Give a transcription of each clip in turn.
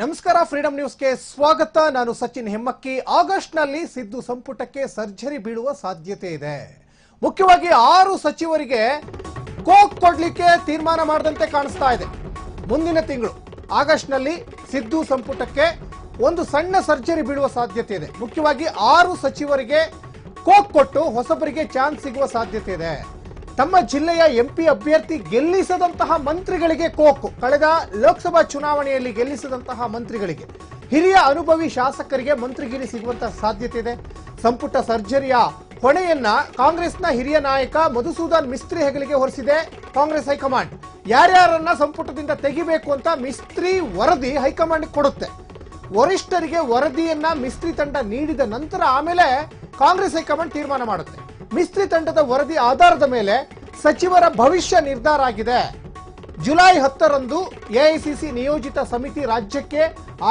ನಮಸ್ಕಾರ ಫ್ರೀಡಂ ನ್ಯೂಸ್ಗೆ ಸ್ವಾಗತ. ನಾನು ಸಚಿನ್ ಹೆಮ್ಮಕ್ಕಿ. ಆಗಸ್ಟ್ನಲ್ಲಿ ಸಿದ್ದು ಸಂಪುಟಕ್ಕೆ ಸರ್ಜರಿ ಬೀಳುವ ಸಾಧ್ಯತೆ ಇದೆ. ಮುಖ್ಯವಾಗಿ ಆರು ಸಚಿವರಿಗೆ ಕೋಕ್ ಕೊಡ್ಲಿಕ್ಕೆ ತೀರ್ಮಾನ ಮಾಡದಂತೆ ಕಾಣಿಸ್ತಾ ಇದೆ. ಮುಂದಿನ ತಿಂಗಳು, ಆಗಸ್ಟ್ನಲ್ಲಿ ಸಿದ್ದು ಸಂಪುಟಕ್ಕೆ ಒಂದು ಸಣ್ಣ ಸರ್ಜರಿ ಬೀಳುವ ಸಾಧ್ಯತೆ ಇದೆ. ಮುಖ್ಯವಾಗಿ ಆರು ಸಚಿವರಿಗೆ ಕೋಕ್ ಕೊಟ್ಟು ಹೊಸಬರಿಗೆ ಚಾನ್ಸ್ ಸಿಗುವ ಸಾಧ್ಯತೆ ಇದೆ. ತಮ್ಮ ಜಿಲ್ಲೆಯ ಎಂಪಿ ಅಭ್ಯರ್ಥಿ ಗೆಲ್ಲಿಸದಂತಹ ಮಂತ್ರಿಗಳಿಗೆ ಕೋಕು. ಕಳೆದ ಲೋಕಸಭಾ ಚುನಾವಣೆಯಲ್ಲಿ ಗೆಲ್ಲಿಸದಂತಹ ಮಂತ್ರಿಗಳಿಗೆ. ಹಿರಿಯ ಅನುಭವಿ ಶಾಸಕರಿಗೆ ಮಂತ್ರಿಗಿರಿ ಸಿಗುವಂತಹ ಸಾಧ್ಯತೆ ಇದೆ. ಸಂಪುಟ ಸರ್ಜರಿಯ ಹೊಣೆಯನ್ನ ಕಾಂಗ್ರೆಸ್ನ ಹಿರಿಯ ನಾಯಕ ಮಧುಸೂದನ್ ಮಿಸ್ತ್ರಿ ಹೆಗಲಿಗೆ ಹೊರಿಸಿದೆ ಕಾಂಗ್ರೆಸ್ ಹೈಕಮಾಂಡ್. ಯಾರ್ಯಾರನ್ನ ಸಂಪುಟದಿಂದ ತೆಗಿಬೇಕು ಅಂತ ಮಿಸ್ತ್ರಿ ವರದಿ ಹೈಕಮಾಂಡ್ ಕೊಡುತ್ತೆ. ವರಿಷ್ಠರಿಗೆ ವರದಿಯನ್ನ ಮಿಸ್ತ್ರಿ ತಂಡ ನೀಡಿದ ನಂತರ ಆಮೇಲೆ ಕಾಂಗ್ರೆಸ್ ಹೈಕಮಾಂಡ್ ತೀರ್ಮಾನ ಮಾಡುತ್ತೆ. ಮಿಸ್ತ್ರಿ ತಂಡದ ವರದಿ ಆಧಾರದ ಮೇಲೆ ಸಚಿವರ ಭವಿಷ್ಯ ನಿರ್ಧಾರ ಆಗಿದೆ. ಜುಲೈ ಹತ್ತರಂದು ಎಐಸಿಸಿ ನಿಯೋಜಿತ ಸಮಿತಿ ರಾಜ್ಯಕ್ಕೆ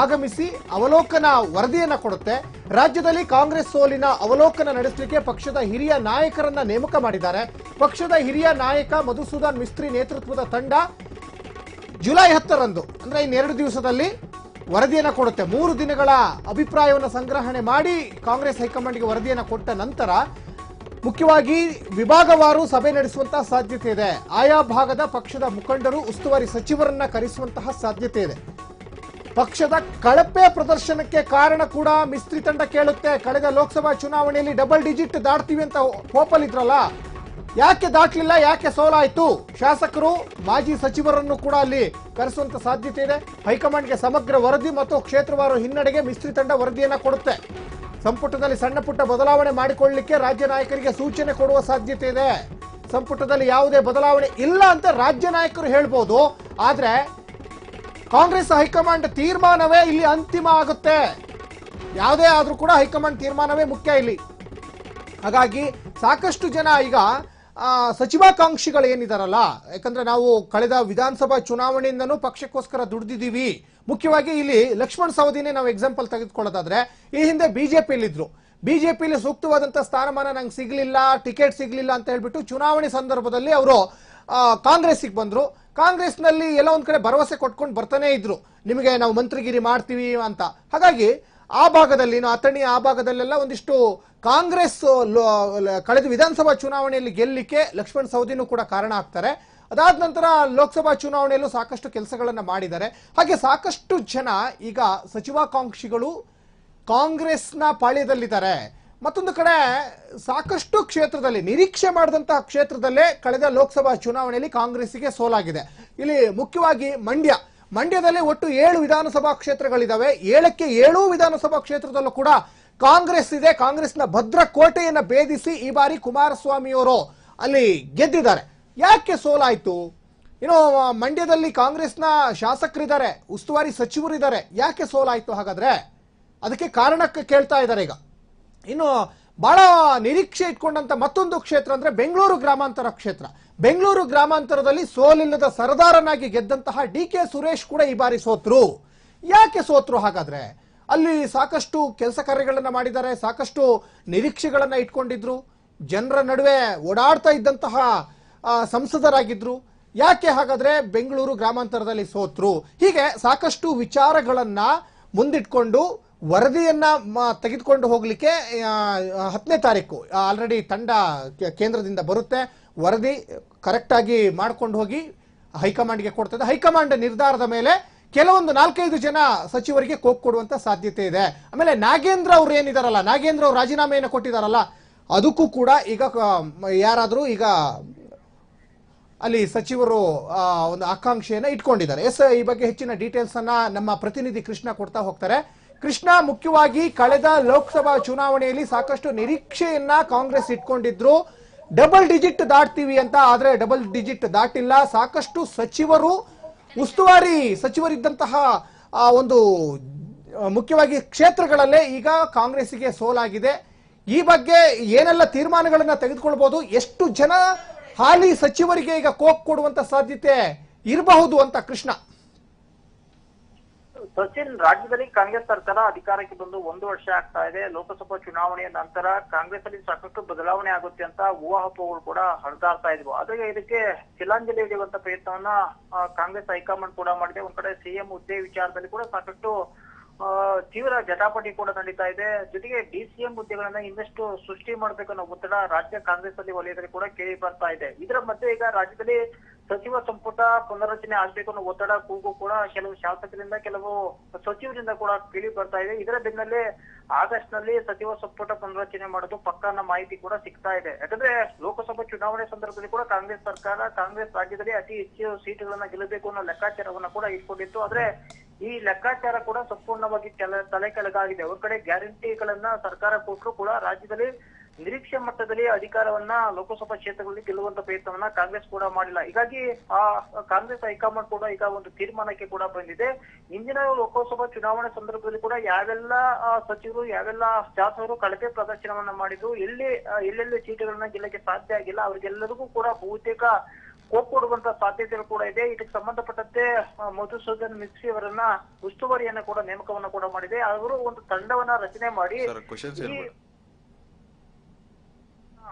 ಆಗಮಿಸಿ ಅವಲೋಕನ ವರದಿಯನ್ನ ಕೊಡುತ್ತೆ. ರಾಜ್ಯದಲ್ಲಿ ಕಾಂಗ್ರೆಸ್ ಸೋಲಿನ ಅವಲೋಕನ ನಡೆಸಲಿಕ್ಕೆ ಪಕ್ಷದ ಹಿರಿಯ ನಾಯಕರನ್ನ ನೇಮಕ ಮಾಡಿದ್ದಾರೆ. ಪಕ್ಷದ ಹಿರಿಯ ನಾಯಕ ಮಧುಸೂದನ್ ಮಿಸ್ತ್ರಿ ನೇತೃತ್ವದ ತಂಡ ಜುಲೈ ಹತ್ತರಂದು, ಅಂದ್ರೆ ಇನ್ನೆರಡು ದಿವಸದಲ್ಲಿ ವರದಿಯನ್ನ ಕೊಡುತ್ತೆ. ಮೂರು ದಿನಗಳ ಅಭಿಪ್ರಾಯವನ್ನು ಸಂಗ್ರಹಣೆ ಮಾಡಿ ಕಾಂಗ್ರೆಸ್ ಹೈಕಮಾಂಡ್ಗೆ ವರದಿಯನ್ನು ಕೊಟ್ಟ ನಂತರ ಮುಖ್ಯವಾಗಿ ವಿಭಾಗವಾರು ಸಭೆ ನಡೆಸುವಂತಹ ಸಾಧ್ಯತೆ ಇದೆ. ಆಯಾ ಭಾಗದ ಪಕ್ಷದ ಮುಖಂಡರು ಉಸ್ತುವಾರಿ ಸಚಿವರನ್ನ ಕರೆಸುವಂತಹ ಸಾಧ್ಯತೆ ಇದೆ. ಪಕ್ಷದ ಕಳಪೆ ಪ್ರದರ್ಶನಕ್ಕೆ ಕಾರಣ ಕೂಡ ಮಿಸ್ತ್ರಿ ತಂಡ ಕೇಳುತ್ತೆ. ಕಳೆದ ಲೋಕಸಭಾ ಚುನಾವಣೆಯಲ್ಲಿ ಡಬಲ್ ಡಿಜಿಟ್ ದಾಟ್ತೀವಿ ಅಂತ ಹೋಪಲಿದ್ರಲ್ಲ ಯಾಕೆ ದಾಟ್ಲಿಲ್ಲ, ಯಾಕೆ ಸೋಲಾಯ್ತು? ಶಾಸಕರು, ಮಾಜಿ ಸಚಿವರನ್ನು ಕೂಡ ಅಲ್ಲಿ ಕರೆಸುವಂತ ಸಾಧ್ಯತೆ ಇದೆ. ಹೈಕಮಾಂಡ್ಗೆ ಸಮಗ್ರ ವರದಿ ಮತ್ತು ಕ್ಷೇತ್ರವಾರು ಹಿನ್ನಡೆಗೆ ಮಿಸ್ತ್ರಿ ತಂಡ ವರದಿಯನ್ನ ಕೊಡುತ್ತೆ. ಸಂಪುಟದಲ್ಲಿ ಸಣ್ಣ ಪುಟ್ಟ ಬದಲಾವಣೆ ಮಾಡಿಕೊಳ್ಳಲಿಕ್ಕೆ ರಾಜ್ಯ ನಾಯಕರಿಗೆ ಸೂಚನೆ ಕೊಡುವ ಸಾಧ್ಯತೆ ಇದೆ. ಸಂಪುಟದಲ್ಲಿ ಯಾವುದೇ ಬದಲಾವಣೆ ಇಲ್ಲ ಅಂತ ರಾಜ್ಯ ನಾಯಕರು ಹೇಳ್ಬೋದು. ಆದ್ರೆ ಕಾಂಗ್ರೆಸ್ ಹೈಕಮಾಂಡ್ ತೀರ್ಮಾನವೇ ಇಲ್ಲಿ ಅಂತಿಮ ಆಗುತ್ತೆ. ಯಾವುದೇ ಆದರೂ ಕೂಡ ಹೈಕಮಾಂಡ್ ತೀರ್ಮಾನವೇ ಮುಖ್ಯ ಇಲ್ಲಿ. ಹಾಗಾಗಿ ಸಾಕಷ್ಟು ಜನ ಈಗ ಸಚಿವಾಕಾಂಕ್ಷಿಗಳು ಏನಿದಾರಲ್ಲ, ಯಾಕಂದ್ರೆ ನಾವು ಕಳೆದ ವಿಧಾನಸಭಾ ಚುನಾವಣೆಯಿಂದನೂ ಪಕ್ಷಕ್ಕೋಸ್ಕರ ದುಡಿದಿದ್ದೀವಿ. ಮುಖ್ಯವಾಗಿ ಇಲ್ಲಿ ಲಕ್ಷ್ಮಣ್ ಸವದಿನೇ ನಾವು ಎಕ್ಸಾಂಪಲ್ ತೆಗೆದುಕೊಳ್ಳೋದಾದ್ರೆ, ಈ ಹಿಂದೆ ಬಿಜೆಪಿಯಲ್ಲಿದ್ರು. ಬಿಜೆಪಿಯಲ್ಲಿ ಸೂಕ್ತವಾದಂತಹ ಸ್ಥಾನಮಾನ ನಂಗೆ ಸಿಗ್ಲಿಲ್ಲ, ಟಿಕೆಟ್ ಸಿಗ್ಲಿಲ್ಲ ಅಂತ ಹೇಳ್ಬಿಟ್ಟು ಚುನಾವಣೆ ಸಂದರ್ಭದಲ್ಲಿ ಅವರು ಕಾಂಗ್ರೆಸ್ಸಿಗೆ ಬಂದ್ರು. ಕಾಂಗ್ರೆಸ್ನಲ್ಲಿ ಎಲ್ಲ ಒಂದ್ ಕಡೆ ಭರವಸೆ ಕೊಟ್ಕೊಂಡು ಬರ್ತಾನೆ ಇದ್ರು. ನಿಮಗೆ ನಾವು ಮಂತ್ರಿಗಿರಿ ಮಾಡ್ತೀವಿ ಅಂತ. ಹಾಗಾಗಿ ಆ ಭಾಗದಲ್ಲಿ ಅಥಣಿ ಆ ಭಾಗದಲ್ಲೆಲ್ಲ ಒಂದಿಷ್ಟು ಕಾಂಗ್ರೆಸ್ ಕಳೆದ ವಿಧಾನಸಭಾ ಚುನಾವಣೆಯಲ್ಲಿ ಗೆಲ್ಲಿಕ್ಕೆ ಲಕ್ಷ್ಮಣ್ ಸವದಿನೂ ಕೂಡ ಕಾರಣ ಆಗ್ತಾರೆ. ಅದಾದ ನಂತರ ಲೋಕಸಭಾ ಚುನಾವಣೆಯಲ್ಲೂ ಸಾಕಷ್ಟು ಕೆಲಸಗಳನ್ನು ಮಾಡಿದ್ದಾರೆ. ಹಾಗೆ ಸಾಕಷ್ಟು ಜನ ಈಗ ಸಚಿವಾಕಾಂಕ್ಷಿಗಳು ಕಾಂಗ್ರೆಸ್ನ ಪಾಳ್ಯದಲ್ಲಿದ್ದಾರೆ. ಮತ್ತೊಂದು ಕಡೆ ಸಾಕಷ್ಟು ಕ್ಷೇತ್ರದಲ್ಲಿ, ನಿರೀಕ್ಷೆ ಮಾಡಿದಂತಹ ಕ್ಷೇತ್ರದಲ್ಲೇ ಕಳೆದ ಲೋಕಸಭಾ ಚುನಾವಣೆಯಲ್ಲಿ ಕಾಂಗ್ರೆಸ್ಸಿಗೆ ಸೋಲಾಗಿದೆ. ಇಲ್ಲಿ ಮುಖ್ಯವಾಗಿ ಮಂಡ್ಯ. ಮಂಡ್ಯದಲ್ಲಿ ಒಟ್ಟು ಏಳು ವಿಧಾನಸಭಾ ಕ್ಷೇತ್ರಗಳಿದಾವೆ. ಏಳಕ್ಕೆ ಏಳು ವಿಧಾನಸಭಾ ಕ್ಷೇತ್ರದಲ್ಲೂ ಕೂಡ ಕಾಂಗ್ರೆಸ್ ಇದೆ. ಕಾಂಗ್ರೆಸ್ನ ಭದ್ರ ಕೋಟೆಯನ್ನು ಭೇದಿಸಿ ಈ ಬಾರಿ ಕುಮಾರಸ್ವಾಮಿಯವರು ಅಲ್ಲಿ ಗೆದ್ದಿದ್ದಾರೆ. ಯಾಕೆ ಸೋಲಾಯ್ತು? ಇನ್ನು ಮಂಡ್ಯದಲ್ಲಿ ಕಾಂಗ್ರೆಸ್ನ ಶಾಸಕರಿದ್ದಾರೆ, ಉಸ್ತುವಾರಿ ಸಚಿವರಿದ್ದಾರೆ. ಯಾಕೆ ಸೋಲಾಯ್ತು ಹಾಗಾದ್ರೆ? ಅದಕ್ಕೆ ಕಾರಣಕ್ಕೆ ಕೇಳ್ತಾ ಇದ್ದಾರೆ ಈಗ. ಇನ್ನು ಬಹಳ ನಿರೀಕ್ಷೆ ಇಟ್ಕೊಂಡಂತ ಮತ್ತೊಂದು ಕ್ಷೇತ್ರ ಅಂದ್ರೆ ಬೆಂಗಳೂರು ಗ್ರಾಮಾಂತರ ಕ್ಷೇತ್ರ. ಬೆಂಗಳೂರು ಗ್ರಾಮಾಂತರದಲ್ಲಿ ಸೋಲಿಲ್ಲದ ಸರದಾರನಾಗಿ ಗೆದ್ದಂತಹ ಡಿ ಕೆ ಸುರೇಶ್ ಕೂಡ ಈ ಬಾರಿ ಸೋತ್ರು. ಯಾಕೆ ಸೋತ್ರು ಹಾಗಾದ್ರೆ? ಅಲ್ಲಿ ಸಾಕಷ್ಟು ಕೆಲಸ ಕಾರ್ಯಗಳನ್ನ ಮಾಡಿದ್ದಾರೆ, ಸಾಕಷ್ಟು ನಿರೀಕ್ಷೆಗಳನ್ನ ಇಟ್ಕೊಂಡಿದ್ರು. ಜನರ ನಡುವೆ ಓಡಾಡ್ತಾ ಇದ್ದಂತಹ ಸಂಸದರಾಗಿದ್ರು. ಯಾಕೆ ಹಾಗಾದ್ರೆ ಬೆಂಗಳೂರು ಗ್ರಾಮಾಂತರದಲ್ಲಿ ಸೋತ್ರು? ಹೀಗೆ ಸಾಕಷ್ಟು ವಿಚಾರಗಳನ್ನ ಮುಂದಿಟ್ಕೊಂಡು ವರದಿಯನ್ನ ತೆಗೆದುಕೊಂಡು ಹೋಗ್ಲಿಕ್ಕೆ ಹತ್ತನೇ ತಾರೀಕು ಆಲ್ರೆಡಿ ತಂಡ ಕೇಂದ್ರದಿಂದ ಬರುತ್ತೆ. ವರದಿ ಕರೆಕ್ಟಾಗಿ ಮಾಡ್ಕೊಂಡು ಹೋಗಿ ಹೈಕಮಾಂಡ್ಗೆ ಕೊಡ್ತದೆ. ಹೈಕಮಾಂಡ್ ನಿರ್ಧಾರದ ಮೇಲೆ ಕೆಲವೊಂದು ನಾಲ್ಕೈದು ಜನ ಸಚಿವರಿಗೆ ಕೋಕ್ ಕೊಡುವಂತ ಸಾಧ್ಯತೆ ಇದೆ. ಆಮೇಲೆ ನಾಗೇಂದ್ರ ಅವ್ರು ಏನಿದಾರಲ್ಲ, ನಾಗೇಂದ್ರ ಅವ್ರು ರಾಜೀನಾಮೆಯನ್ನು ಕೊಟ್ಟಿದಾರಲ್ಲ, ಅದಕ್ಕೂ ಕೂಡ ಈಗ ಯಾರಾದರೂ ಯಾರಾದ್ರೂ ಈಗ ಅಲ್ಲಿ ಸಚಿವರು ಒಂದು ಆಕಾಂಕ್ಷೆಯನ್ನು ಇಟ್ಕೊಂಡಿದ್ದಾರೆ. ಎಸ್, ಈ ಬಗ್ಗೆ ಹೆಚ್ಚಿನ ಡೀಟೇಲ್ಸ್ ಅನ್ನ ನಮ್ಮ ಪ್ರತಿನಿಧಿ ಕೃಷ್ಣ ಕೊಡ್ತಾ ಹೋಗ್ತಾರೆ. ಕೃಷ್ಣ ಮುಖ್ಯವಾಗಿ ಕಳೆದ ಲೋಕಸಭಾ ಚುನಾವಣೆಯಲ್ಲಿ ಸಾಕಷ್ಟು ನಿರೀಕ್ಷೆಯನ್ನ ಕಾಂಗ್ರೆಸ್ ಇಟ್ಕೊಂಡಿದ್ರು. ಡಬಲ್ ಡಿಜಿಟ್ ದಾಟ್ತೀವಿ ಅಂತ, ಆದ್ರೆ ಡಬಲ್ ಡಿಜಿಟ್ ದಾಟಿಲ್ಲ. ಸಾಕಷ್ಟು ಸಚಿವರು, ಉಸ್ತುವಾರಿ ಸಚಿವರಿದ್ದಂತಹ ಒಂದು ಮುಖ್ಯವಾಗಿ ಕ್ಷೇತ್ರಗಳಲ್ಲೇ ಈಗ ಕಾಂಗ್ರೆಸ್ಗೆ ಸೋಲಾಗಿದೆ. ಈ ಬಗ್ಗೆ ಏನೆಲ್ಲ ತೀರ್ಮಾನಗಳನ್ನ ತೆಗೆದುಕೊಳ್ಬಹುದು ಎಷ್ಟು ಜನ ಹಾಲಿ ಸಚಿವರಿಗೆ ಈಗ ಕೋಕ್ ಕೊಡುವಂತ ಸಾಧ್ಯತೆ ಇರಬಹುದು ಅಂತ ಕೃಷ್ಣ. ಸಚಿನ್ ರಾಜ್ಯದಲ್ಲಿ ಕಾಂಗ್ರೆಸ್ ಸರ್ಕಾರ ಅಧಿಕಾರಕ್ಕೆ ಬಂದು ಒಂದು ವರ್ಷ ಆಗ್ತಾ ಇದೆ. ಲೋಕಸಭಾ ಚುನಾವಣೆಯ ನಂತರ ಕಾಂಗ್ರೆಸ್ ಅಲ್ಲಿ ಸಾಕಷ್ಟು ಬದಲಾವಣೆ ಆಗುತ್ತೆ ಅಂತ ಊಹಾಪೋಹಗಳು ಕೂಡ ಹರಿದಾಡ್ತಾ ಇದ್ವು. ಆದ್ರೆ ಇದಕ್ಕೆ ತಿಲಾಂಜಲಿ ಹಿಡಿಯುವಂತ ಪ್ರಯತ್ನವನ್ನ ಕಾಂಗ್ರೆಸ್ ಹೈಕಮಾಂಡ್ ಕೂಡ ಮಾಡಿದೆ. ಒಂದ್ ಕಡೆ ಸಿಎಂ ಹುದ್ದೆ ವಿಚಾರದಲ್ಲಿ ಕೂಡ ಸಾಕಷ್ಟು ತೀವ್ರ ಜಟಾಪಟಿ ಕೂಡ ನಡೀತಾ ಇದೆ. ಜೊತೆಗೆ ಡಿಸಿಎಂ ಹುದ್ದೆಗಳನ್ನ ಇನ್ನಷ್ಟು ಸೃಷ್ಟಿ ಮಾಡ್ಬೇಕನ್ನೋ ಒತ್ತಡ ರಾಜ್ಯ ಕಾಂಗ್ರೆಸ್ ಅಲ್ಲಿ ವಲಯದಲ್ಲಿ ಕೂಡ ಕೇಳಿ ಬರ್ತಾ ಇದೆ. ಇದರ ಮಧ್ಯೆ ಈಗ ರಾಜ್ಯದಲ್ಲಿ ಸಚಿವ ಸಂಪುಟ ಪುನರ್ರಚನೆ ಆಗ್ಬೇಕು ಅನ್ನೋ ಒತ್ತಡ ಕೂಗು ಕೂಡ ಕೆಲವು ಶಾಸಕರಿಂದ, ಕೆಲವು ಸಚಿವರಿಂದ ಕೂಡ ಕೇಳಿ ಬರ್ತಾ ಇದೆ. ಇದರ ಬೆನ್ನಲ್ಲೇ ಆಗಸ್ಟ್ನಲ್ಲಿ ಸಚಿವ ಸಂಪುಟ ಪುನರ್ರಚನೆ ಮಾಡೋದು ಪಕ್ಕ ಅನ್ನೋ ಮಾಹಿತಿ ಕೂಡ ಸಿಗ್ತಾ ಇದೆ. ಯಾಕಂದ್ರೆ ಲೋಕಸಭಾ ಚುನಾವಣೆ ಸಂದರ್ಭದಲ್ಲಿ ಕೂಡ ಕಾಂಗ್ರೆಸ್ ಸರ್ಕಾರ, ಕಾಂಗ್ರೆಸ್ ರಾಜ್ಯದಲ್ಲಿ ಅತಿ ಹೆಚ್ಚು ಸೀಟುಗಳನ್ನ ಗೆಲ್ಲಬೇಕು ಅನ್ನೋ ಲೆಕ್ಕಾಚಾರವನ್ನ ಕೂಡ ಇಟ್ಕೊಂಡಿತ್ತು. ಆದ್ರೆ ಈ ಲೆಕ್ಕಾಚಾರ ಕೂಡ ಸಂಪೂರ್ಣವಾಗಿ ತಲೆ ಕೆಳಗಾಗಿದೆ ಅವ್ರ ಕಡೆ ಗ್ಯಾರಂಟಿಗಳನ್ನ ಸರ್ಕಾರ ಕೊಟ್ಟರು ಕೂಡ ರಾಜ್ಯದಲ್ಲಿ ನಿರೀಕ್ಷೆ ಮಟ್ಟದಲ್ಲಿ ಅಧಿಕಾರವನ್ನ ಲೋಕಸಭಾ ಕ್ಷೇತ್ರಗಳಲ್ಲಿ ಗೆಲ್ಲುವಂತ ಪ್ರಯತ್ನವನ್ನ ಕಾಂಗ್ರೆಸ್ ಕೂಡ ಮಾಡಿಲ್ಲ. ಹೀಗಾಗಿ ಆ ಕಾಂಗ್ರೆಸ್ ಹೈಕಮಾಂಡ್ ಕೂಡ ಈಗ ಒಂದು ತೀರ್ಮಾನಕ್ಕೆ ಕೂಡ ಬಂದಿದೆ. ಇಂದಿನ ಲೋಕಸಭಾ ಚುನಾವಣೆ ಸಂದರ್ಭದಲ್ಲಿ ಕೂಡ ಯಾವೆಲ್ಲ ಸಚಿವರು ಯಾವೆಲ್ಲ ಶಾಸಕರು ಕಳಪೆ ಪ್ರದರ್ಶನವನ್ನ ಮಾಡಿದ್ರು ಎಲ್ಲಿ ಎಲ್ಲೆಲ್ಲಿ ಸೀಟುಗಳನ್ನ ಗೆಲ್ಲಕ್ಕೆ ಸಾಧ್ಯ ಆಗಿಲ್ಲ ಅವ್ರಿಗೆಲ್ಲರಿಗೂ ಕೂಡ ಬಹುತೇಕ ಕೋಪ್ ಕೊಡುವಂತ ಸಾಧ್ಯತೆಗಳು ಕೂಡ ಇದೆ. ಇದಕ್ಕೆ ಸಂಬಂಧಪಟ್ಟಂತೆ ಮಧುಸೂದನ್ ಮಿಸ್ರಿ ಅವರನ್ನ ಉಸ್ತುವಾರಿಯನ್ನ ಕೂಡ ನೇಮಕವನ್ನ ಕೂಡ ಮಾಡಿದೆ. ಅವರು ಒಂದು ತಂಡವನ್ನ ರಚನೆ ಮಾಡಿ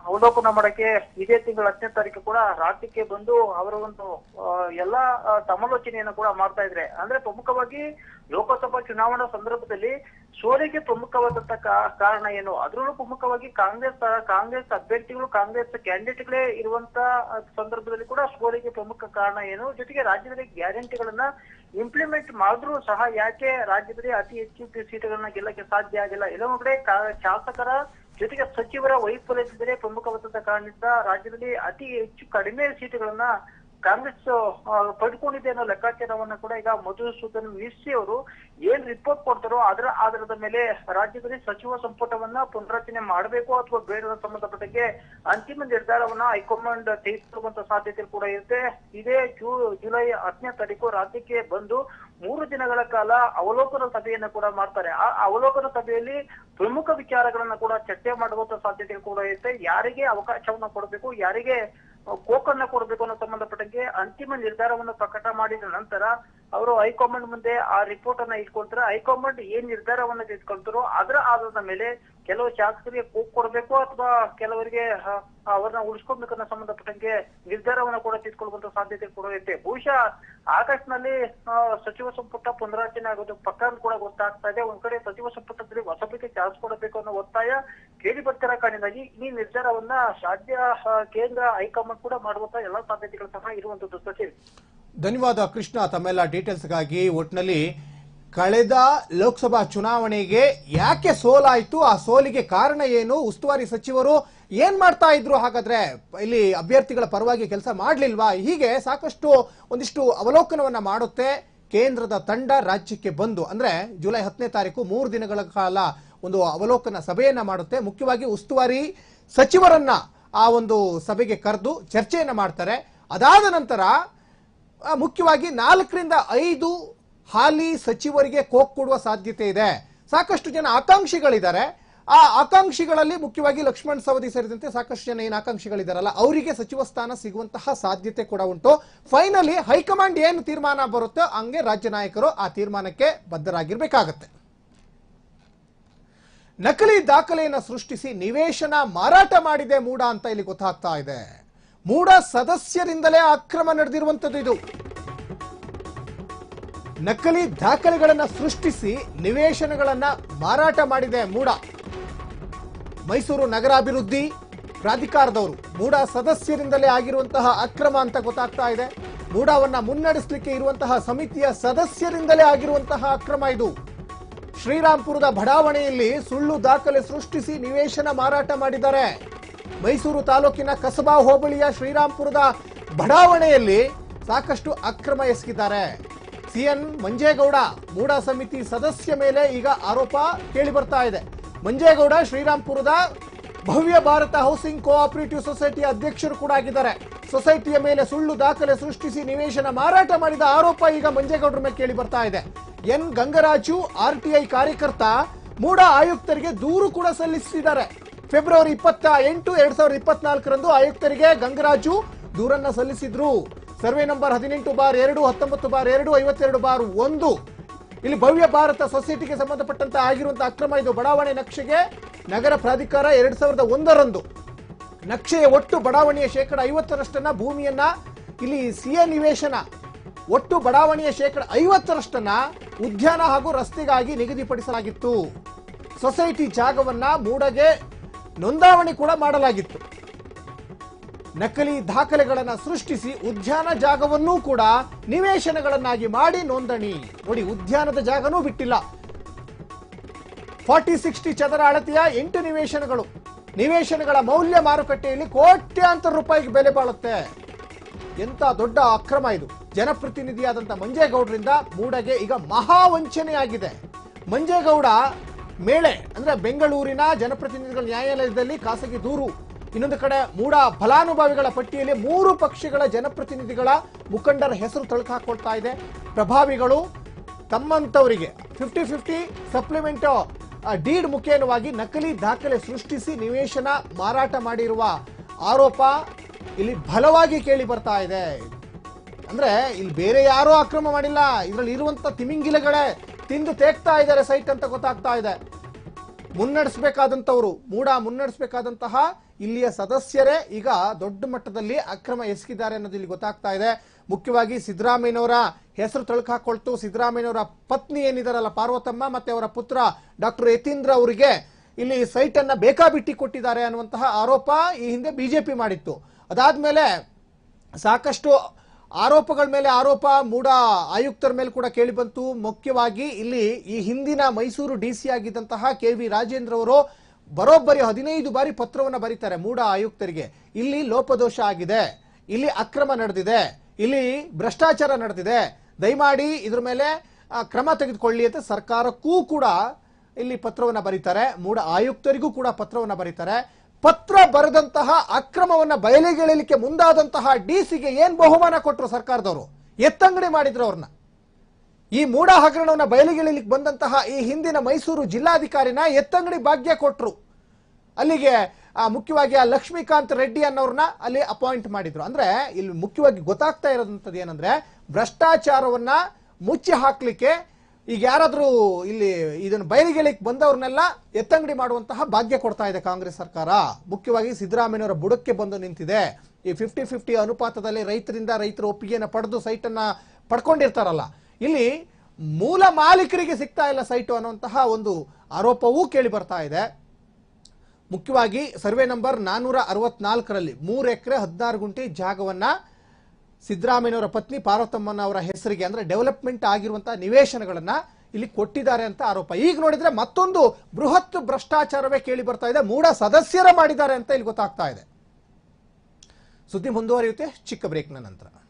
ಅವಲೋಕನ ಮಾಡಕ್ಕೆ ಇದೇ ತಿಂಗಳ ಹತ್ತನೇ ತಾರೀಕು ಕೂಡ ರಾಜ್ಯಕ್ಕೆ ಬಂದು ಅವರ ಒಂದು ಎಲ್ಲಾ ಸಮಾಲೋಚನೆಯನ್ನು ಕೂಡ ಮಾಡ್ತಾ ಇದ್ರೆ. ಅಂದ್ರೆ ಪ್ರಮುಖವಾಗಿ ಲೋಕಸಭಾ ಚುನಾವಣಾ ಸಂದರ್ಭದಲ್ಲಿ ಸೋಲಿಗೆ ಪ್ರಮುಖವಾದಂತ ಕಾರಣ ಏನು? ಅದರಲ್ಲೂ ಪ್ರಮುಖವಾಗಿ ಕಾಂಗ್ರೆಸ್ ಕಾಂಗ್ರೆಸ್ ಅಭ್ಯರ್ಥಿಗಳು, ಕಾಂಗ್ರೆಸ್ ಕ್ಯಾಂಡಿಡೇಟ್ಗಳೇ ಇರುವಂತ ಸಂದರ್ಭದಲ್ಲಿ ಕೂಡ ಸೋಲಿಗೆ ಪ್ರಮುಖ ಕಾರಣ ಏನು? ಜೊತೆಗೆ ರಾಜ್ಯದಲ್ಲಿ ಗ್ಯಾರಂಟಿಗಳನ್ನ ಇಂಪ್ಲಿಮೆಂಟ್ ಮಾಡಿದ್ರೂ ಸಹ ಯಾಕೆ ರಾಜ್ಯದಲ್ಲಿ ಅತಿ ಹೆಚ್ಚು ಸೀಟುಗಳನ್ನ ಗೆಲ್ಲಕ್ಕೆ ಸಾಧ್ಯ ಆಗಿಲ್ಲ? ಎಲ್ಲ ಕಡೆ ಶಾಸಕರ ಜೊತೆಗೆ ಸಚಿವರ ವೈಫಲ್ಯದಿಂದಲೇ ಪ್ರಮುಖವಾದಂತಹ ಕಾರಣದಿಂದ ರಾಜ್ಯದಲ್ಲಿ ಅತಿ ಹೆಚ್ಚು ಕಡಿಮೆ ಸೀಟುಗಳನ್ನ ಕಾಂಗ್ರೆಸ್ ಪಡ್ಕೊಂಡಿದೆ ಅನ್ನೋ ಲೆಕ್ಕಾಚಾರವನ್ನ ಕೂಡ ಈಗ ಮಧುಸೂದನ್ ಮಿಸ್ಸಿ ಅವರು ಏನ್ ರಿಪೋರ್ಟ್ ಕೊಡ್ತಾರೋ ಅದರ ಆಧಾರದ ಮೇಲೆ ರಾಜ್ಯದಲ್ಲಿ ಸಚಿವ ಸಂಪುಟವನ್ನ ಪುನರಚನೆ ಮಾಡಬೇಕು ಅಥವಾ ಬೇಡ ಸಂಬಂಧಪಟ್ಟಂಗೆ ಅಂತಿಮ ನಿರ್ಧಾರವನ್ನ ಹೈಕಮಾಂಡ್ ತೆಗೆದುಕೊಳ್ಳುವಂತ ಸಾಧ್ಯತೆ ಕೂಡ ಇರುತ್ತೆ. ಇದೇ ಜೂ, ಜುಲೈ ಹತ್ತನೇ ತಾರೀಕು ರಾಜ್ಯಕ್ಕೆ ಬಂದು ಮೂರು ದಿನಗಳ ಕಾಲ ಅವಲೋಕನ ಸಭೆಯನ್ನ ಕೂಡ ಮಾಡ್ತಾರೆ. ಆ ಅವಲೋಕನ ಸಭೆಯಲ್ಲಿ ಪ್ರಮುಖ ವಿಚಾರಗಳನ್ನ ಕೂಡ ಚರ್ಚೆ ಮಾಡುವಂತ ಸಾಧ್ಯತೆ ಕೂಡ ಇರುತ್ತೆ. ಯಾರಿಗೆ ಅವಕಾಶವನ್ನ ಕೊಡಬೇಕು, ಯಾರಿಗೆ ಕೋಕನ್ನ ಕೊಡಬೇಕು ಅನ್ನೋ ಸಂಬಂಧಪಟ್ಟಂಗೆ ಅಂತಿಮ ನಿರ್ಧಾರವನ್ನು ಪ್ರಕಟ ಮಾಡಿದ ನಂತರ ಅವರು ಹೈಕಮಾಂಡ್ ಮುಂದೆ ಆ ರಿಪೋರ್ಟ್ ಅನ್ನ ಇಟ್ಕೊಳ್ತಾರೆ. ಹೈಕಮಾಂಡ್ ಏನ್ ನಿರ್ಧಾರವನ್ನ ತೆಗೆದುಕೊಳ್ತಾರೋ ಅದರ ಆಧಾರದ ಮೇಲೆ ಕೆಲವು ಶಾಸಕರಿಗೆ ಕೂಗ್ ಕೊಡಬೇಕು ಅಥವಾ ಕೆಲವರಿಗೆ ಅವ್ರನ್ನ ಅನ್ನೋ ಸಂಬಂಧಪಟ್ಟಂಗೆ ನಿರ್ಧಾರವನ್ನ ಕೂಡ ತೆಗೆದುಕೊಳ್ಳುವಂತ ಸಾಧ್ಯತೆ ಕೂಡ ಇರುತ್ತೆ ಬಹುಶಃ ಆಗಸ್ಟ್ನಲ್ಲಿ ಸಚಿವ ಸಂಪುಟ ಪುನರಾಚನೆ ಆಗೋದು ಪಕ್ಕ ಕೂಡ ಗೊತ್ತಾಗ್ತಾ ಇದೆ. ಒಂದ್ ಕಡೆ ಸಚಿವ ಸಂಪುಟದಲ್ಲಿ ಹೊಸಬರಿಗೆ ಚಾನ್ಸ್ ಕೊಡಬೇಕು ಅನ್ನೋ ಒತ್ತಾಯ ಕೇಳಿ ಬರ್ತಿರೋ ಕಾರಣದಾಗಿ ಈ ನಿರ್ಧಾರವನ್ನ ರಾಜ್ಯ ಕೇಂದ್ರ ಹೈಕಮಾಂಡ್ ಕೂಡ ಮಾಡುವಂತ ಎಲ್ಲಾ ಸಾಧ್ಯತೆಗಳು ಸಹ ಇರುವಂತದ್ದು ಸಚಿವ್. ಧನ್ಯವಾದ ಕೃಷ್ಣ ತಮ್ಮೆಲ್ಲ ಡೀಟೇಲ್ಸ್ಗಾಗಿ. ಒಟ್ಟಿನಲ್ಲಿ ಕಳೆದ ಲೋಕಸಭಾ ಚುನಾವಣೆಗೆ ಯಾಕೆ ಸೋಲಾಯಿತು? ಆ ಸೋಲಿಗೆ ಕಾರಣ ಏನು? ಉಸ್ತುವಾರಿ ಸಚಿವರು ಏನ್ ಮಾಡ್ತಾ ಇದ್ರು? ಹಾಗಾದ್ರೆ ಇಲ್ಲಿ ಅಭ್ಯರ್ಥಿಗಳ ಪರವಾಗಿ ಕೆಲಸ ಮಾಡ್ಲಿಲ್ವಾ? ಹೀಗೆ ಸಾಕಷ್ಟು ಒಂದಿಷ್ಟು ಅವಲೋಕನವನ್ನ ಮಾಡುತ್ತೆ ಕೇಂದ್ರದ ತಂಡ ರಾಜ್ಯಕ್ಕೆ ಬಂದು. ಅಂದ್ರೆ ಜುಲೈ ಹತ್ತನೇ ತಾರೀಕು ಮೂರು ದಿನಗಳ ಕಾಲ ಒಂದು ಅವಲೋಕನ ಸಭೆಯನ್ನ ಮಾಡುತ್ತೆ. ಮುಖ್ಯವಾಗಿ ಉಸ್ತುವಾರಿ ಸಚಿವರನ್ನ ಆ ಒಂದು ಸಭೆಗೆ ಕರೆದು ಚರ್ಚೆಯನ್ನ ಮಾಡ್ತಾರೆ. ಅದಾದ ನಂತರ ಮುಖ್ಯವಾಗಿ ನಾಲ್ಕರಿಂದ ಐದು ಹಾಲಿ ಸಚಿವರಿಗೆ ಕೋಕ್ ಕೊಡುವ ಸಾಧ್ಯತೆ ಇದೆ. ಸಾಕಷ್ಟು ಜನ ಆಕಾಂಕ್ಷಿಗಳಿದ್ದಾರೆ. ಆ ಆಕಾಂಕ್ಷಿಗಳಲ್ಲಿ ಮುಖ್ಯವಾಗಿ ಲಕ್ಷ್ಮಣ್ ಸವದಿ ಸೇರಿದಂತೆ ಸಾಕಷ್ಟು ಜನ ಏನು ಆಕಾಂಕ್ಷಿಗಳಿದಾರಲ್ಲ ಅವರಿಗೆ ಸಚಿವ ಸ್ಥಾನ ಸಿಗುವಂತಹ ಸಾಧ್ಯತೆ ಕೂಡ ಉಂಟು. ಫೈನಲಿ ಹೈಕಮಾಂಡ್ ಏನು ತೀರ್ಮಾನ ಬರುತ್ತೋ, ಹಂಗೆ ರಾಜ್ಯ ನಾಯಕರು ಆ ತೀರ್ಮಾನಕ್ಕೆ ಬದ್ಧರಾಗಿರ್ಬೇಕಾಗತ್ತೆ. ನಕಲಿ ದಾಖಲೆಯನ್ನು ಸೃಷ್ಟಿಸಿ ನಿವೇಶನ ಮಾರಾಟ ಮಾಡಿದೆ ಮೂಡ ಅಂತ ಇಲ್ಲಿ ಗೊತ್ತಾಗ್ತಾ ಇದೆ. ಮೂಡ ಸದಸ್ಯರಿಂದಲೇ ಅಕ್ರಮ ನಡೆದಿರುವಂತದ್ದು ಇದು. ನಕಲಿ ದಾಖಲೆಗಳನ್ನ ಸೃಷ್ಟಿಸಿ ನಿವೇಶನಗಳನ್ನ ಮಾರಾಟ ಮಾಡಿದೆ ಮೂಡ ಮೈಸೂರು ನಗರಾಭಿವೃದ್ಧಿ ಪ್ರಾಧಿಕಾರದವರು ಮೂಡ ಸದಸ್ಯರಿಂದಲೇ ಆಗಿರುವಂತಹ ಅಕ್ರಮ ಅಂತ ಗೊತ್ತಾಗ್ತಾ ಇದೆ. ಮೂಡವನ್ನ ಮುನ್ನಡೆಸಲಿಕ್ಕೆ ಇರುವಂತಹ ಸಮಿತಿಯ ಸದಸ್ಯರಿಂದಲೇ ಆಗಿರುವಂತಹ ಅಕ್ರಮ ಇದು. ಶ್ರೀರಾಮ್ಪುರದ ಬಡಾವಣೆಯಲ್ಲಿ ಸುಳ್ಳು ದಾಖಲೆ ಸೃಷ್ಟಿಸಿ ನಿವೇಶನ ಮಾರಾಟ ಮಾಡಿದ್ದಾರೆ. ಮೈಸೂರು ತಾಲೂಕಿನ ಕಸಬಾ ಹೋಬಳಿಯ ಶ್ರೀರಾಮ್ಪುರದ ಬಡಾವಣೆಯಲ್ಲಿ ಸಾಕಷ್ಟು ಅಕ್ರಮ ಎಸಗಿದ್ದಾರೆ. ಸಿಎನ್ ಮಂಜೇಗೌಡ ಮೂಡ ಸಮಿತಿ ಸದಸ್ಯ ಮೇಲೆ ಈಗ ಆರೋಪ ಕೇಳಿ ಬರ್ತಾ ಇದೆ. ಮಂಜೇಗೌಡ ಶ್ರೀರಾಮ್ಪುರದ ಭವ್ಯ ಭಾರತ ಹೌಸಿಂಗ್ ಕೋಆಪರೇಟಿವ್ ಸೊಸೈಟಿಯ ಅಧ್ಯಕ್ಷರು ಕೂಡ ಆಗಿದ್ದಾರೆ. ಸೊಸೈಟಿಯ ಮೇಲೆ ಸುಳ್ಳು ದಾಖಲೆ ಸೃಷ್ಟಿಸಿ ನಿವೇಶನ ಮಾರಾಟ ಮಾಡಿದ ಆರೋಪ ಈಗ ಮಂಜೇಗೌಡರ ಮೇಲೆ ಕೇಳಿ ಬರ್ತಾ ಇದೆ. ಎನ್ ಗಂಗರಾಜು, ಆರ್ಟಿಐ ಕಾರ್ಯಕರ್ತ, ಮೂಡ ಆಯುಕ್ತರಿಗೆ ದೂರು ಕೂಡ ಸಲ್ಲಿಸಿದ್ದಾರೆ. ಫೆಬ್ರವರಿ ಇಪ್ಪತ್ತ ಎಂಟು ಎರಡ್ ಸಾವಿರದ ಇಪ್ಪತ್ನಾಲ್ಕರಂದು ಆಯುಕ್ತರಿಗೆ ಗಂಗರಾಜು ದೂರನ್ನ ಸಲ್ಲಿಸಿದ್ರು. ಸರ್ವೆ ನಂಬರ್ ಹದಿನೆಂಟು ಬಾರ್ ಎರಡು, ಹತ್ತೊಂಬತ್ತು ಬಾರ್ ಎರಡು, ಐವತ್ತೆರಡು ಬಾರ್ ಒಂದು. ಇಲ್ಲಿ ಭವ್ಯ ಭಾರತ ಸೊಸೈಟಿಗೆ ಸಂಬಂಧಪಟ್ಟಂತ ಆಗಿರುವಂತಹ ಅಕ್ರಮ ಇದು ಬಡಾವಣೆ ನಕ್ಷೆಗೆ ನಗರ ಪ್ರಾಧಿಕಾರ ಎರಡ್ ಸಾವಿರದ ಒಂದರಂದು ನಕ್ಷೆಯ ಒಟ್ಟು ಬಡಾವಣೆಯ ಶೇಕಡ ಐವತ್ತರಷ್ಟನ್ನ ಭೂಮಿಯನ್ನ ಇಲ್ಲಿ ಸಿಎ ನಿವೇಶನ ಒಟ್ಟು ಬಡಾವಣೆಯ ಶೇಕಡ ಐವತ್ತರಷ್ಟನ್ನ ಉದ್ಯಾನ ಹಾಗೂ ರಸ್ತೆಗಾಗಿ ನಿಗದಿಪಡಿಸಲಾಗಿತ್ತು. ಸೊಸೈಟಿ ಜಾಗವನ್ನ ಮೂಡಗೆ ನೋಂದಾವಣಿ ಕೂಡ ಮಾಡಲಾಗಿತ್ತು. ನಕಲಿ ದಾಖಲೆಗಳನ್ನು ಸೃಷ್ಟಿಸಿ ಉದ್ಯಾನ ಜಾಗವನ್ನೂ ಕೂಡ ನಿವೇಶನಗಳನ್ನಾಗಿ ಮಾಡಿ ನೋಂದಣಿ. ನೋಡಿ, ಉದ್ಯಾನದ ಜಾಗನೂ ಬಿಟ್ಟಿಲ್ಲ. ಫಾರ್ಟಿ ಸಿಕ್ಸ್ಟಿ ಚದರ ಅಳತೆಯ ಎಂಟು ನಿವೇಶನಗಳು. ನಿವೇಶನಗಳ ಮೌಲ್ಯ ಮಾರುಕಟ್ಟೆಯಲ್ಲಿ ಕೋಟ್ಯಾಂತರ ರೂಪಾಯಿಗೆ ಬೆಲೆ ಬಾಳುತ್ತೆ. ಎಂತ ದೊಡ್ಡ ಅಕ್ರಮ ಇದು. ಜನಪ್ರತಿನಿಧಿಯಾದಂಥ ಮಂಜೇಗೌಡರಿಂದ ಮೂಡಗೆ ಈಗ ಮಹಾ ವಂಚನೆಯಾಗಿದೆ. ಮಂಜೇಗೌಡ ಮೇಳೆ, ಅಂದ್ರೆ ಬೆಂಗಳೂರಿನ ಜನಪ್ರತಿನಿಧಿಗಳ ನ್ಯಾಯಾಲಯದಲ್ಲಿ ಖಾಸಗಿ ದೂರು. ಇನ್ನೊಂದು ಕಡೆ, ಮೂಡ ಫಲಾನುಭವಿಗಳ ಪಟ್ಟಿಯಲ್ಲಿ ಮೂರು ಪಕ್ಷಗಳ ಜನಪ್ರತಿನಿಧಿಗಳ ಮುಖಂಡರ ಹೆಸರು ತಳುಕಾಕೊಳ್ತಾ ಇದೆ. ಪ್ರಭಾವಿಗಳು ತಮ್ಮಂತವರಿಗೆ ಫಿಫ್ಟಿ ಫಿಫ್ಟಿ ಸಪ್ಲಿಮೆಂಟ್ ಡೀಡ್ ಮುಖೇನವಾಗಿ ನಕಲಿ ದಾಖಲೆ ಸೃಷ್ಟಿಸಿ ನಿವೇಶನ ಮಾರಾಟ ಮಾಡಿರುವ ಆರೋಪ ಇಲ್ಲಿ ಬಲವಾಗಿ ಕೇಳಿ ಬರ್ತಾ ಇದೆ. ಅಂದ್ರೆ ಇಲ್ಲಿ ಬೇರೆ ಯಾರೂ ಅಕ್ರಮ ಮಾಡಿಲ್ಲ. ಇದರಲ್ಲಿ ಇರುವಂತ ತಿಮಿಂಗಿಲಗಳೇ ತಿಂದು ತೇಗ್ತಾ ಇದ್ದಾರೆ ಸೈಟ್ ಅಂತ ಗೊತ್ತಾಗ್ತಾ ಇದೆ. ಮುನ್ನಡೆಸಬೇಕಾದಂತವರು ಮೂಡ ಮುನ್ನಡೆಸಬೇಕಾದಂತಹ ಇಲ್ಲಿಯ ಸದಸ್ಯರೇ ಈಗ ದೊಡ್ಡ ಮಟ್ಟದಲ್ಲಿ ಅಕ್ರಮ ಎಸಗಿದ್ದಾರೆ ಅನ್ನೋದು ಇಲ್ಲಿ ಗೊತ್ತಾಗ್ತಾ ಇದೆ. ಮುಖ್ಯವಾಗಿ ಸಿದ್ದರಾಮಯ್ಯನವರ ಹೆಸರು ತಳುಕ ಹಾಕೊಳ್ತು ಸಿದ್ದರಾಮಯ್ಯನವರ ಪತ್ನಿ ಏನಿದಾರಲ್ಲ, ಪಾರ್ವತಮ್ಮ ಮತ್ತೆ ಅವರ ಪುತ್ರ ಡಾಕ್ಟರ್ ಯತೀಂದ್ರ ಅವರಿಗೆ ಇಲ್ಲಿ ಸೈಟ್ ಅನ್ನ ಬೇಕಾಬಿಟ್ಟಿ ಕೊಟ್ಟಿದ್ದಾರೆ ಅನ್ನುವಂತಹ ಆರೋಪ ಈ ಹಿಂದೆ ಬಿಜೆಪಿ ಮಾಡಿತ್ತು. ಅದಾದ್ಮೇಲೆ ಸಾಕಷ್ಟು ಆರೋಪಗಳ ಮೇಲೆ ಆರೋಪ, ಮೂಡ ಆಯುಕ್ತರ ಮೇಲೆ ಕೂಡ ಕೇಳಿ ಬಂತು. ಮುಖ್ಯವಾಗಿ ಇಲ್ಲಿ ಈ ಹಿಂದಿನ ಮೈಸೂರು ಡಿ ಸಿ ಆಗಿದ್ದಂತಹ ಕೆ ವಿ ರಾಜೇಂದ್ರ ಅವರು ಬರೋಬ್ಬರಿ ಹದಿನೈದು ಬಾರಿ ಪತ್ರವನ್ನು ಬರೀತಾರೆ ಮೂಡ ಆಯುಕ್ತರಿಗೆ. ಇಲ್ಲಿ ಲೋಪದೋಷ ಆಗಿದೆ. ಇಲ್ಲಿ ಅಕ್ರಮ ನಡೆದಿದೆ. ಇಲ್ಲಿ ಭ್ರಷ್ಟಾಚಾರ ನಡೆದಿದೆ. ದಯಮಾಡಿ ಇದ್ರ ಮೇಲೆ ಕ್ರಮ ತೆಗೆದುಕೊಳ್ಳಿ ಅಂತ ಸರ್ಕಾರಕ್ಕೂ ಕೂಡ ಇಲ್ಲಿ ಪತ್ರವನ್ನು ಬರೀತಾರೆ. ಮೂಡ ಆಯುಕ್ತರಿಗೂ ಕೂಡ ಪತ್ರವನ್ನು ಬರೀತಾರೆ. ಪತ್ರ ಬರೆದಂತಹ ಅಕ್ರಮವನ್ನ ಬಯಲಿಗೆಳಲಿಕ್ಕೆ ಮುಂದಾದಂತಹ ಡಿಸಿಗೆ ಏನ್ ಬಹುಮಾನ ಕೊಟ್ಟರು ಸರ್ಕಾರದವರು? ಎತ್ತಂಗಡಿ ಮಾಡಿದ್ರು ಅವ್ರನ್ನ. ಈ ಮೂಡ ಹಗರಣವನ್ನ ಬಯಲಿಗೆಳಲಿಕ್ಕೆ ಬಂದಂತಹ ಈ ಹಿಂದಿನ ಮೈಸೂರು ಜಿಲ್ಲಾಧಿಕಾರಿನ ಎತ್ತಂಗಡಿ ಭಾಗ್ಯ ಕೊಟ್ಟರು ಅಲ್ಲಿಗೆ ಆ, ಮುಖ್ಯವಾಗಿ ಆ ಲಕ್ಷ್ಮೀಕಾಂತ್ ರೆಡ್ಡಿ ಅನ್ನೋರ್ನ ಅಲ್ಲಿ ಅಪಾಯಿಂಟ್ ಮಾಡಿದ್ರು. ಅಂದ್ರೆ ಇಲ್ಲಿ ಮುಖ್ಯವಾಗಿ ಗೊತ್ತಾಗ್ತಾ ಇರೋದಂಥದ್ದು ಏನಂದ್ರೆ ಭ್ರಷ್ಟಾಚಾರವನ್ನ ಮುಚ್ಚಿ ಹಾಕ್ಲಿಕ್ಕೆ ಈಗ ಯಾರಾದರೂ ಇಲ್ಲಿ ಇದನ್ನು ಬಯಲಿಗೆಳಿಕ್ ಬಂದವ್ರನ್ನೆಲ್ಲ ಎತ್ತಂಗಡಿ ಮಾಡುವಂತಹ ಭಾಗ್ಯ ಕೊಡ್ತಾ ಇದೆ ಕಾಂಗ್ರೆಸ್ ಸರ್ಕಾರ. ಮುಖ್ಯವಾಗಿ ಸಿದ್ದರಾಮಯ್ಯನವರ ಬುಡಕ್ಕೆ ಬಂದು ನಿಂತಿದೆ. ಈ ಫಿಫ್ಟಿ ಫಿಫ್ಟಿ ಅನುಪಾತದಲ್ಲಿ ರೈತರಿಂದ ರೈತರ ಒಪ್ಪಿಗೆಯನ್ನು ಪಡೆದು ಸೈಟನ್ನು ಪಡ್ಕೊಂಡಿರ್ತಾರಲ್ಲ. ಇಲ್ಲಿ ಮೂಲ ಮಾಲೀಕರಿಗೆ ಸಿಗ್ತಾ ಇಲ್ಲ ಸೈಟು ಅನ್ನುವಂತಹ ಒಂದು ಆರೋಪವೂ ಕೇಳಿ ಬರ್ತಾ ಇದೆ. ಮುಖ್ಯವಾಗಿ ಸರ್ವೆ ನಂಬರ್ ನಾನ್ನೂರ ಅರವತ್ನಾಲ್ಕರಲ್ಲಿ ಮೂರು ಎಕರೆ ಹದಿನಾರು ಗುಂಟೆ ಜಾಗವನ್ನ ಸಿದ್ದರಾಮಯ್ಯನವರ ಪತ್ನಿ ಪಾರ್ವತಮ್ಮನ ಅವರ ಹೆಸರಿಗೆ ಅಂದ್ರೆ ಡೆವಲಪ್ಮೆಂಟ್ ಆಗಿರುವಂತಹ ನಿವೇಶನಗಳನ್ನ ಇಲ್ಲಿ ಕೊಟ್ಟಿದ್ದಾರೆ ಅಂತ ಆರೋಪ. ಈಗ ನೋಡಿದ್ರೆ ಮತ್ತೊಂದು ಬೃಹತ್ ಭ್ರಷ್ಟಾಚಾರವೇ ಕೇಳಿ ಬರ್ತಾ ಇದೆ. ಮೂಡ ಸದಸ್ಯರ ಮಾಡಿದ್ದಾರೆ ಅಂತ ಇಲ್ಲಿ ಗೊತ್ತಾಗ್ತಾ ಇದೆ. ಸುದ್ದಿ ಮುಂದುವರಿಯುತ್ತೆ. ಚಿಕ್ಕ ಬ್ರೇಕ್ನ ನಂತರ.